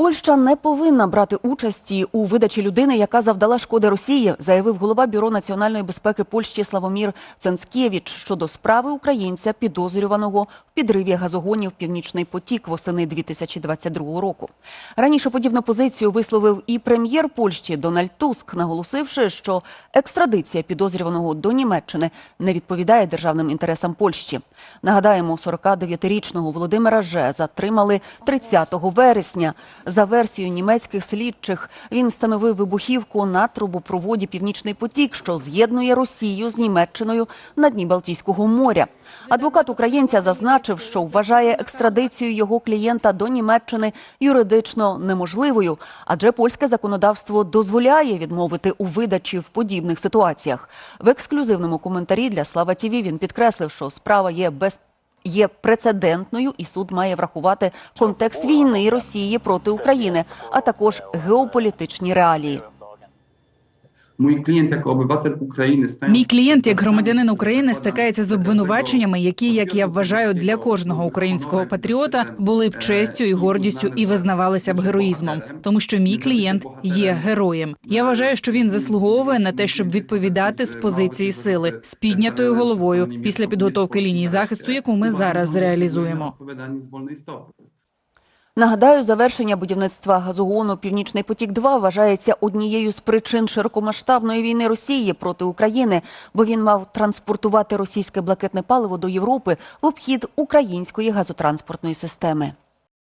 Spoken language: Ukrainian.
Польща не повинна брати участі у видачі людини, яка завдала шкоди Росії, заявив голова бюро національної безпеки Польщі Славомір Ценскєвіч щодо справи українця, підозрюваного в підриві газогонів Північний потік восени 2022 року. Раніше подібну позицію висловив і прем'єр Польщі Дональд Туск, наголосивши, що екстрадиція підозрюваного до Німеччини не відповідає державним інтересам Польщі. Нагадаємо, 49-річного Володимира Же затримали 30 вересня. За версією німецьких слідчих, він встановив вибухівку на трубопроводі Північний потік, що з'єднує Росію з Німеччиною на дні Балтійського моря. Адвокат українця зазначив, що вважає екстрадицію його клієнта до Німеччини юридично неможливою, адже польське законодавство дозволяє відмовити у видачі в подібних ситуаціях. В ексклюзивному коментарі для Слава ТІВІ він підкреслив, що справа є без є прецедентною, і суд має врахувати контекст війни Росії проти України, а також геополітичні реалії. Mój klient jako obywatel Ukrainy staje Мій клієнт, як громадянин України, стикається з обвинуваченнями, які, як я вважаю, для кожного українського патріота були б честю і гордістю і визнавалися б героїзмом, тому що мій клієнт є героєм. Я вважаю, що він заслуговує на те, щоб відповідати з позиції сили з піднятою головою після підготовки лінії захисту, яку ми зараз реалізуємо. Нагадаю, завершення будівництва газогону Північний потік 2 вважається однією з причин широкомасштабної війни Росії проти України, бо він мав транспортувати російське блакитне паливо до Європи в обхід української газотранспортної системи.